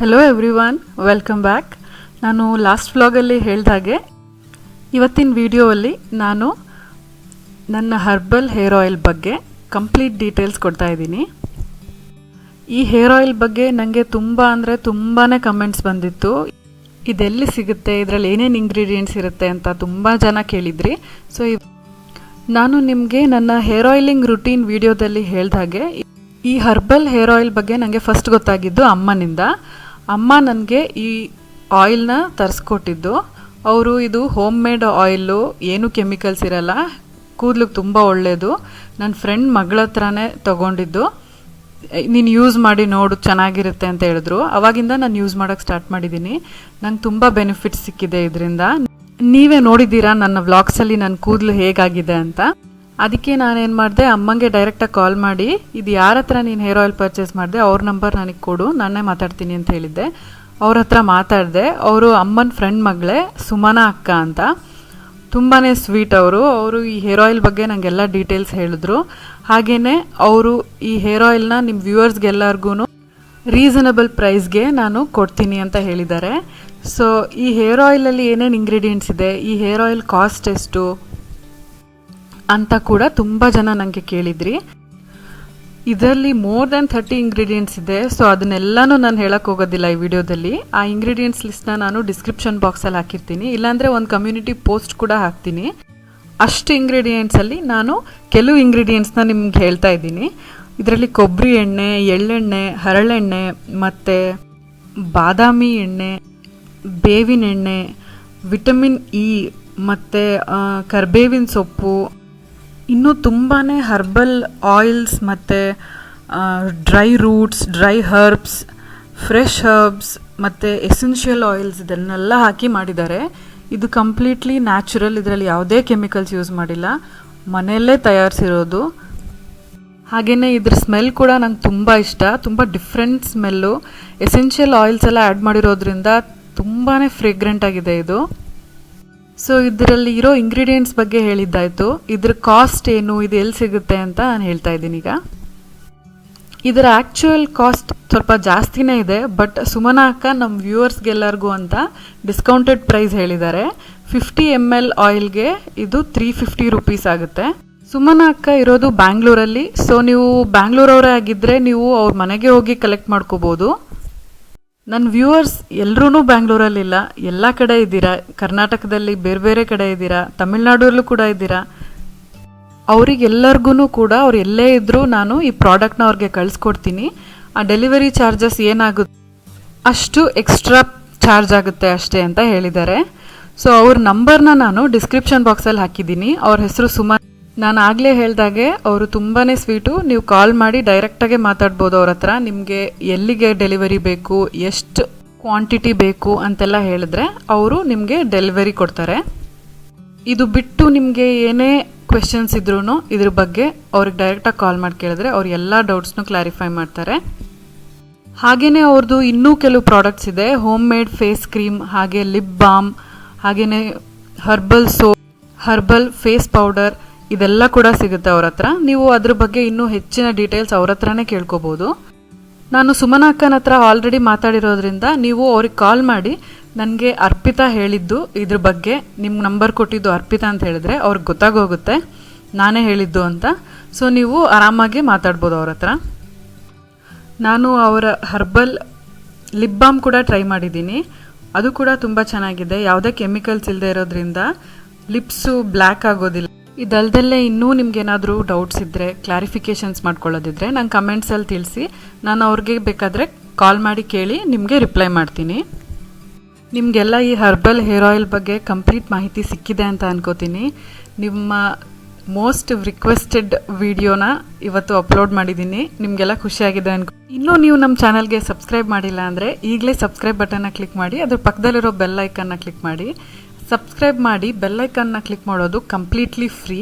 Hello every one welcome back ನಾನು last ವ್ಲಾಗಲ್ಲಿ ಹಾಗೆ, ಇವತ್ತಿನ ವಿಡಿಯೋವಲ್ಲಿ ನಾನು ನನ್ನ ಹರ್ಬಲ್ ಹೇರ್ ಆಯಿಲ್ ಬಗ್ಗೆ ಕಂಪ್ಲೀಟ್ ಡೀಟೇಲ್ಸ್ ಕೊಡ್ತಾ ಇದ್ದೀನಿ. ಈ ಹೇರ್ ಆಯಿಲ್ ಬಗ್ಗೆ ನನಗೆ ತುಂಬ ಅಂದರೆ ತುಂಬಾ ಕಮೆಂಟ್ಸ್ ಬಂದಿತ್ತು. ಇದೆಲ್ಲಿ ಸಿಗುತ್ತೆ, ಇದರಲ್ಲಿ ಏನೇನು ಇಂಗ್ರೀಡಿಯೆಂಟ್ಸ್ ಇರುತ್ತೆ ಅಂತ ತುಂಬ ಜನ ಕೇಳಿದ್ರಿ. ಸೊ ನಾನು ನಿಮಗೆ ನನ್ನ ಹೇರ್ ಆಯಿಲಿಂಗ್ ರುಟೀನ್ ವಿಡಿಯೋದಲ್ಲಿ ಹೇಳ್ದಾಗೆ ಈ ಹರ್ಬಲ್ ಹೇರ್ ಆಯಿಲ್ ಬಗ್ಗೆ ನನಗೆ ಫಸ್ಟ್ ಗೊತ್ತಾಗಿದ್ದು ಅಮ್ಮನಿಂದ. ಅಮ್ಮ ನನಗೆ ಈ ಆಯಿಲ್ನ ತರಿಸ್ಕೊಟ್ಟಿದ್ದು. ಅವರು ಇದು ಹೋಮ್ ಮೇಡ್ ಆಯಿಲು ಏನು ಕೆಮಿಕಲ್ಸ್ ಇರಲ್ಲ, ಕೂದಲಿಗೆ ತುಂಬ ಒಳ್ಳೆಯದು ನನ್ನ ಫ್ರೆಂಡ್ ಮಗಳ ಹತ್ರನೇ ತೊಗೊಂಡಿದ್ದು. ನೀನು ಯೂಸ್ ಮಾಡಿ ನೋಡು, ಚೆನ್ನಾಗಿರುತ್ತೆ ಅಂತ ಹೇಳಿದ್ರು. ಅವಾಗಿಂದ ನಾನು ಯೂಸ್ ಮಾಡೋಕ್ಕೆ ಸ್ಟಾರ್ಟ್ ಮಾಡಿದ್ದೀನಿ ನಂಗೆ ತುಂಬ ಬೆನಿಫಿಟ್ಸ್ ಸಿಕ್ಕಿದೆ ಇದರಿಂದ. ನೀವೇ ನೋಡಿದ್ದೀರಾ ನನ್ನ ವ್ಲಾಗ್ಸಲ್ಲಿ ನನ್ನ ಕೂದಲು ಹೇಗಾಗಿದೆ ಅಂತ? ಅದಕ್ಕೆ ನಾನೇನು ಮಾಡಿದೆ, ಅಮ್ಮಂಗೆ ಡೈರೆಕ್ಟಾಗಿ ಕಾಲ್ ಮಾಡಿ, ಇದು ಯಾರ ಹತ್ರ ನೀನು ಹೇರ್ ಆಯಿಲ್ ಪರ್ಚೇಸ್ ಮಾಡಿದೆ, ಅವ್ರ ನಂಬರ್ ನನಗೆ ಕೊಡು, ನಾನೇ ಮಾತಾಡ್ತೀನಿ ಅಂತ ಹೇಳಿದ್ದೆ. ಅವ್ರ ಹತ್ರ ಮಾತಾಡಿದೆ, ಅವರು ಅಮ್ಮನ ಫ್ರೆಂಡ್ ಮಗಳೇ, ಸುಮನಾ ಅಕ್ಕ ಅಂತ. ತುಂಬಾ ಸ್ವೀಟ್ ಅವರು. ಅವರು ಈ ಹೇರ್ ಆಯಿಲ್ ಬಗ್ಗೆ ನನಗೆಲ್ಲ ಡೀಟೇಲ್ಸ್ ಹೇಳಿದ್ರು. ಹಾಗೆಯೇ ಅವರು ಈ ಹೇರ್ ಆಯಿಲ್ನ ನಿಮ್ಮ ವ್ಯೂವರ್ಸ್ಗೆಲ್ಲರಿಗೂ ರೀಸನಬಲ್ ಪ್ರೈಸ್ಗೆ ನಾನು ಕೊಡ್ತೀನಿ ಅಂತ ಹೇಳಿದ್ದಾರೆ. ಸೊ ಈ ಹೇರ್ ಆಯಿಲಲ್ಲಿ ಏನೇನು ಇಂಗ್ರೀಡಿಯೆಂಟ್ಸ್ ಇದೆ? ಈ ಹೇರ್ ಆಯಿಲ್ ಕಾಸ್ಟ್ ಎಷ್ಟು? ಅಂತ ಕೂಡ ತುಂಬ ಜನ ನನಗೆ ಕೇಳಿದ್ರಿ. ಇದರಲ್ಲಿ ಮೋರ್ ದ್ಯಾನ್ ಥರ್ಟಿ ಇಂಗ್ರೀಡಿಯೆಂಟ್ಸ್ ಇದೆ. ಸೊ ಅದನ್ನೆಲ್ಲನೂ ನಾನು ಹೇಳಕ್ಕೆ ಹೋಗೋದಿಲ್ಲ ಈ ವಿಡಿಯೋದಲ್ಲಿ. ಆ ಇಂಗ್ರೀಡಿಯೆಂಟ್ಸ್ ಲಿಸ್ಟ್ನ ನಾನು ಡಿಸ್ಕ್ರಿಪ್ಷನ್ ಬಾಕ್ಸಲ್ಲಿ ಹಾಕಿರ್ತೀನಿ. ಇಲ್ಲಾಂದರೆ ಒಂದು ಕಮ್ಯುನಿಟಿ ಪೋಸ್ಟ್ ಕೂಡ ಹಾಕ್ತೀನಿ. ಅಷ್ಟು ಇಂಗ್ರೀಡಿಯೆಂಟ್ಸಲ್ಲಿ ನಾನು ಕೆಲವು ಇಂಗ್ರೀಡಿಯೆಂಟ್ಸ್ನ ನಿಮ್ಗೆ ಹೇಳ್ತಾ ಇದ್ದೀನಿ. ಇದರಲ್ಲಿ ಕೊಬ್ಬರಿ ಎಣ್ಣೆ, ಎಳ್ಳೆಣ್ಣೆ, ಹರಳೆಣ್ಣೆ ಮತ್ತು ಬಾದಾಮಿ ಎಣ್ಣೆ, ಬೇವಿನ ಎಣ್ಣೆ ವಿಟಮಿನ್ ಇ ಮತ್ತು ಕರ್ಬೇವಿನ ಸೊಪ್ಪು ಇನ್ನೂ ತುಂಬಾ ಹರ್ಬಲ್ ಆಯಿಲ್ಸ್ ಮತ್ತು dry roots dry herbs fresh herbs ಮತ್ತು ಎಸೆನ್ಷಿಯಲ್ ಆಯಿಲ್ಸ್ ಇದನ್ನೆಲ್ಲ ಹಾಕಿ ಮಾಡಿದ್ದಾರೆ. ಇದು ಕಂಪ್ಲೀಟ್ಲಿ ನ್ಯಾಚುರಲ್ ಇದರಲ್ಲಿ ಯಾವುದೇ ಕೆಮಿಕಲ್ಸ್ ಯೂಸ್ ಮಾಡಿಲ್ಲ. ಮನೆಯಲ್ಲೇ ತಯಾರಿಸಿರೋದು. ಹಾಗೆಯೇ ಇದ್ರ ಸ್ಮೆಲ್ ಕೂಡ ನಂಗೆ ತುಂಬ ಇಷ್ಟ. ತುಂಬ ಡಿಫ್ರೆಂಟ್ ಸ್ಮೆಲ್ಲು ಎಸೆನ್ಷಿಯಲ್ ಆಯಿಲ್ಸ್ ಎಲ್ಲ ಆ್ಯಡ್ ಮಾಡಿರೋದ್ರಿಂದ ತುಂಬಾ ಫ್ರೇಗ್ರೆಂಟ್ ಆಗಿದೆ ಇದು. ಸೊ ಇದರಲ್ಲಿ ಇರೋ ಇಂಗ್ರೀಡಿಯೆಂಟ್ಸ್ ಬಗ್ಗೆ ಹೇಳಿದ್ದಾಯಿತು. ಇದ್ರ ಕಾಸ್ಟ್ ಏನು, ಇದು ಎಲ್ಲಿ ಸಿಗುತ್ತೆ ಅಂತ ನಾನು ಹೇಳ್ತಾ ಇದ್ದೀನಿ ಈಗ. ಇದರ ಆ್ಯಕ್ಚುಯಲ್ ಕಾಸ್ಟ್ ಸ್ವಲ್ಪ ಜಾಸ್ತಿನೇ ಇದೆ ಬಟ್ ಸುಮನಾ ಅಕ್ಕ ನಮ್ಮ ವ್ಯೂವರ್ಸ್ಗೆಲ್ಲರಿಗೂ ಅಂತ ಡಿಸ್ಕೌಂಟೆಡ್ ಪ್ರೈಸ್ ಹೇಳಿದ್ದಾರೆ. ಫಿಫ್ಟಿ ಎಂ ಎಲ್ ಆಯಿಲ್ಗೆ ಇದು ತ್ರೀ ಫಿಫ್ಟಿ ರುಪೀಸ್ ಆಗುತ್ತೆ. ಸುಮನ ಅಕ್ಕ ಇರೋದು ಬ್ಯಾಂಗ್ಳೂರಲ್ಲಿ ಸೊ ನೀವು ಬ್ಯಾಂಗ್ಳೂರವರೇ ಆಗಿದ್ದರೆ ನೀವು ಅವ್ರ ಮನೆಗೆ ಹೋಗಿ ಕಲೆಕ್ಟ್ ಮಾಡ್ಕೋಬೋದು. ನನ್ನ ವ್ಯೂವರ್ಸ್ ಎಲ್ಲರೂ ಬ್ಯಾಂಗ್ಳೂರಲ್ಲಿಲ್ಲ ಎಲ್ಲ ಕಡೆ ಇದ್ದೀರಾ? ಕರ್ನಾಟಕದಲ್ಲಿ ಬೇರೆ ಬೇರೆ ಕಡೆ ಇದ್ದೀರಾ? ತಮಿಳ್ನಾಡಲ್ಲೂ ಕೂಡ ಇದ್ದೀರಾ? ಅವರಿಗೆಲ್ಲರಿಗೂ ಕೂಡ ಅವ್ರು ಎಲ್ಲೇ ಇದ್ದರೂ ನಾನು ಈ ಪ್ರಾಡಕ್ಟ್ನ ಅವ್ರಿಗೆ ಕಳಿಸ್ಕೊಡ್ತೀನಿ. ಆ ಡೆಲಿವರಿ ಚಾರ್ಜಸ್ ಏನಾಗುತ್ತೆ ಅಷ್ಟು ಎಕ್ಸ್ಟ್ರಾ ಚಾರ್ಜ್ ಆಗುತ್ತೆ ಅಷ್ಟೇ ಅಂತ ಹೇಳಿದ್ದಾರೆ. ಸೊ ಅವ್ರ ನಂಬರ್ನ ನಾನು ಡಿಸ್ಕ್ರಿಪ್ಷನ್ ಬಾಕ್ಸಲ್ಲಿ ಹಾಕಿದ್ದೀನಿ. ಅವ್ರ ಹೆಸರು ಸುಮಾ ನಾನು ಆಗಲೇ ಹೇಳ್ದಾಗೆ ಅವರು ತುಂಬಾ ಸ್ವೀಟು. ನೀವು ಕಾಲ್ ಮಾಡಿ ಡೈರೆಕ್ಟಾಗೆ ಮಾತಾಡ್ಬೋದು ಅವ್ರ ಹತ್ರ. ನಿಮಗೆ ಎಲ್ಲಿಗೆ ಡೆಲಿವರಿ ಬೇಕು, ಎಷ್ಟು ಕ್ವಾಂಟಿಟಿ ಬೇಕು ಅಂತೆಲ್ಲ ಹೇಳಿದ್ರೆ ಅವರು ನಿಮಗೆ ಡೆಲಿವರಿ ಕೊಡ್ತಾರೆ. ಇದು ಬಿಟ್ಟು ನಿಮಗೆ ಏನೇ ಕ್ವೆಶನ್ಸ್ ಇದ್ರೂ ಇದ್ರ ಬಗ್ಗೆ ಅವ್ರಿಗೆ ಡೈರೆಕ್ಟಾಗಿ ಕಾಲ್ ಮಾಡಿ ಕೇಳಿದ್ರೆ ಅವ್ರು ಎಲ್ಲ ಡೌಟ್ಸ್ನು ಕ್ಲಾರಿಫೈ ಮಾಡ್ತಾರೆ. ಹಾಗೆಯೇ ಅವ್ರದ್ದು ಇನ್ನೂ ಕೆಲವು ಪ್ರಾಡಕ್ಟ್ಸ್ ಇದೆ. ಹೋಮ್ ಮೇಡ್ ಫೇಸ್ ಕ್ರೀಮ್ ಹಾಗೆ ಲಿಪ್ ಬಾಮ್ ಹಾಗೆಯೇ herbal soap herbal face powder ಇದೆಲ್ಲ ಕೂಡ ಸಿಗುತ್ತೆ ಅವ್ರ ಹತ್ರ. ನೀವು ಅದ್ರ ಬಗ್ಗೆ ಇನ್ನೂ ಹೆಚ್ಚಿನ ಡೀಟೇಲ್ಸ್ ಅವ್ರ ಹತ್ರನೇ ಕೇಳ್ಕೊಬೋದು. ನಾನು ಸುಮನಾಕ್ಕನ ಹತ್ರ ಆಲ್ರೆಡಿ ಮಾತಾಡಿರೋದ್ರಿಂದ ನೀವು ಅವ್ರಿಗೆ ಕಾಲ್ ಮಾಡಿ ನನಗೆ ಅರ್ಪಿತಾ ಹೇಳಿದ್ದು ಇದ್ರ ಬಗ್ಗೆ ನಿಮ್ಮ ನಂಬರ್ ಕೊಟ್ಟಿದ್ದು ಅರ್ಪಿತಾ ಅಂತ ಹೇಳಿದ್ರೆ ಅವ್ರಿಗೆ ಗೊತ್ತಾಗೋಗುತ್ತೆ. ನಾನೇ ಹೇಳಿದ್ದು ಅಂತ. ಸೊ ನೀವು ಆರಾಮಾಗಿ ಮಾತಾಡ್ಬೋದು ಅವ್ರ ಹತ್ರ. ನಾನು ಅವರ ಹರ್ಬಲ್ ಲಿಪ್ ಬಾಮ್ ಕೂಡ ಟ್ರೈ ಮಾಡಿದ್ದೀನಿ. ಅದು ಕೂಡ ತುಂಬ ಚೆನ್ನಾಗಿದೆ. ಯಾವುದೇ ಕೆಮಿಕಲ್ಸ್ ಇಲ್ಲದೆ ಇರೋದ್ರಿಂದ ಲಿಪ್ಸು ಬ್ಲ್ಯಾಕ್ ಆಗೋದಿಲ್ಲ. ಇದಲ್ದಲ್ಲೇ ಇನ್ನೂ ನಿಮ್ಗೇನಾದರೂ ಡೌಟ್ಸ್ ಇದ್ದರೆ ಕ್ಲಾರಿಫಿಕೇಷನ್ಸ್ ಮಾಡ್ಕೊಳ್ಳೋದಿದ್ರೆ ನಂಗೆ ಕಮೆಂಟ್ಸಲ್ಲಿ ತಿಳಿಸಿ. ನಾನು ಅವ್ರಿಗೆ ಬೇಕಾದರೆ ಕಾಲ್ ಮಾಡಿ ಕೇಳಿ ನಿಮಗೆ ರಿಪ್ಲೈ ಮಾಡ್ತೀನಿ. ನಿಮಗೆಲ್ಲ ಈ ಹರ್ಬಲ್ ಹೇರ್ ಆಯಿಲ್ ಬಗ್ಗೆ ಕಂಪ್ಲೀಟ್ ಮಾಹಿತಿ ಸಿಕ್ಕಿದೆ ಅಂತ ಅನ್ಕೋತೀನಿ. ನಿಮ್ಮ ಮೋಸ್ಟ್ ರಿಕ್ವೆಸ್ಟೆಡ್ ವಿಡಿಯೋನ ಇವತ್ತು ಅಪ್ಲೋಡ್ ಮಾಡಿದ್ದೀನಿ. ನಿಮಗೆಲ್ಲ ಖುಷಿಯಾಗಿದೆ ಅನ್ಕೊ ಇನ್ನೂ ನೀವು ನಮ್ಮ ಚಾನಲ್ಗೆ ಸಬ್ಸ್ಕ್ರೈಬ್ ಮಾಡಿಲ್ಲ ಅಂದರೆ ಈಗಲೇ ಸಬ್ಸ್ಕ್ರೈಬ್ ಬಟನ್ನ ಕ್ಲಿಕ್ ಮಾಡಿ, ಅದ್ರ ಪಕ್ಕದಲ್ಲಿರೋ ಬೆಲ್ ಐಕನ್ನ ಕ್ಲಿಕ್ ಮಾಡಿ. ಸಬ್ಸ್ಕ್ರೈಬ್ ಮಾಡಿ ಬೆಲ್ಲೈಕನ್ನ ಕ್ಲಿಕ್ ಮಾಡೋದು ಕಂಪ್ಲೀಟ್ಲಿ ಫ್ರೀ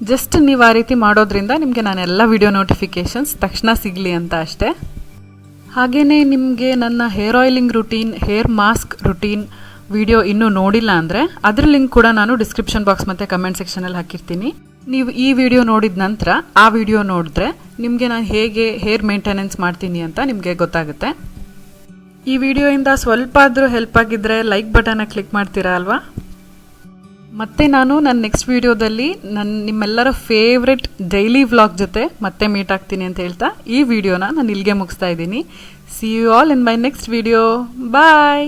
ಜಸ್ಟ್ ನೀವು ಆ ರೀತಿ ಮಾಡೋದ್ರಿಂದ ನಿಮಗೆ ನಾನು ಎಲ್ಲ ವಿಡಿಯೋ ನೋಟಿಫಿಕೇಷನ್ಸ್ ತಕ್ಷಣ ಸಿಗಲಿ ಅಂತ ಅಷ್ಟೇ. ಹಾಗೆಯೇ ನಿಮಗೆ ನನ್ನ hair oiling routine hair mask routine video ಇನ್ನೂ ನೋಡಿಲ್ಲ ಅಂದರೆ ಅದ್ರ ಲಿಂಕ್ ಕೂಡ ನಾನು ಡಿಸ್ಕ್ರಿಪ್ಷನ್ ಬಾಕ್ಸ್ ಮತ್ತು ಕಮೆಂಟ್ ಸೆಕ್ಷನಲ್ಲಿ ಹಾಕಿರ್ತೀನಿ. ನೀವು ಈ ವಿಡಿಯೋ ನೋಡಿದ ನಂತರ ಆ ವಿಡಿಯೋ ನೋಡಿದ್ರೆ ನಿಮಗೆ ನಾನು ಹೇಗೆ ಹೇರ್ ಮೇಂಟೆನೆನ್ಸ್ ಮಾಡ್ತೀನಿ ಅಂತ ನಿಮಗೆ ಗೊತ್ತಾಗುತ್ತೆ. ಈ ವಿಡಿಯೋಯಿಂದ ಸ್ವಲ್ಪ ಆದರೂ ಹೆಲ್ಪ್ ಆಗಿದ್ದರೆ ಲೈಕ್ ಬಟನ್ನ ಕ್ಲಿಕ್ ಮಾಡ್ತೀರಾ ಅಲ್ವಾ? ಮತ್ತೆ ನಾನು ನನ್ನ ನೆಕ್ಸ್ಟ್ ವಿಡಿಯೋದಲ್ಲಿ ನನ್ನ ನಿಮ್ಮೆಲ್ಲರ ಫೇವ್ರೆಟ್ ಡೈಲಿ ವ್ಲಾಗ್ ಜೊತೆ ಮತ್ತೆ ಮೀಟ್ ಆಗ್ತೀನಿ ಅಂತ ಹೇಳ್ತಾ ಈ ವಿಡಿಯೋನ ನಾನು ಇಲ್ಲಿಗೆ ಮುಗಿಸ್ತಾ ಇದ್ದೀನಿ. See you all in my next video bye